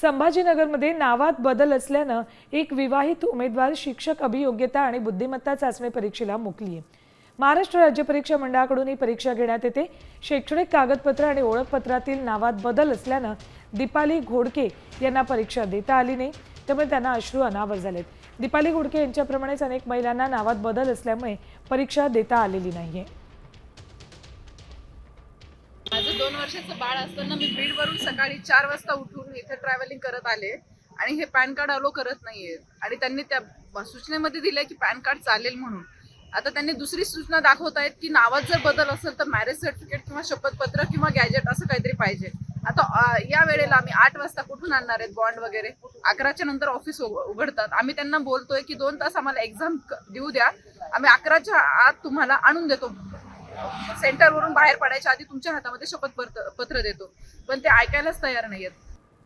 संभाजीनगरमध्ये नावात बदल असल्यानं एक विवाहित उमेदवार शिक्षक अभियोग्यता आणि बुद्धिमत्ता चाचणी परीक्षेला मुकली आहे महाराष्ट्र राज्य परीक्षा मंडळाकडून ही परीक्षा घेण्यात येते. शैक्षणिक कागदपत्र आणि ओळखपत्रातील नावात बदल असल्यानं दीपाली घोडके यांना परीक्षा देता आली नाही. त्यामुळे त्यांना अश्रू अनावर झालेत. दीपाली घोडके यांच्याप्रमाणेच अनेक महिलांना नावात बदल असल्यामुळे परीक्षा देता आलेली नाहीये. दोन वर्षाचं बाळ असताना मी बीडवरून सकाळी चार वाजता उठून इथे ट्रॅव्हलिंग करत आले. आणि हे पॅन कार्ड अलो करत नाहीये. आणि त्यांनी त्या सूचनेमध्ये दिलंय की पॅन कार्ड चालेल म्हणून. आता त्यांनी दुसरी सूचना दाखवत आहेत की नावात जर बदल असेल तर मॅरेज सर्टिफिकेट किंवा शपथपत्र किंवा गॅजेट असं काहीतरी पाहिजे. आता या वेळेला आम्ही आठ वाजता कुठून आणणार आहेत बॉन्ड वगैरे? अकराच्या नंतर ऑफिस उघडतात. आम्ही त्यांना बोलतोय की दोन तास आम्हाला एक्झाम देऊ द्या. आम्ही अकराच्या आत तुम्हाला आणून देतो. सेंटरवरून बाहेर पडायच्या आधी तुमच्या हातामध्ये शपथ पत्र- पत्र देतो. पण ते ऐकायलाच तयार नाहीयेत.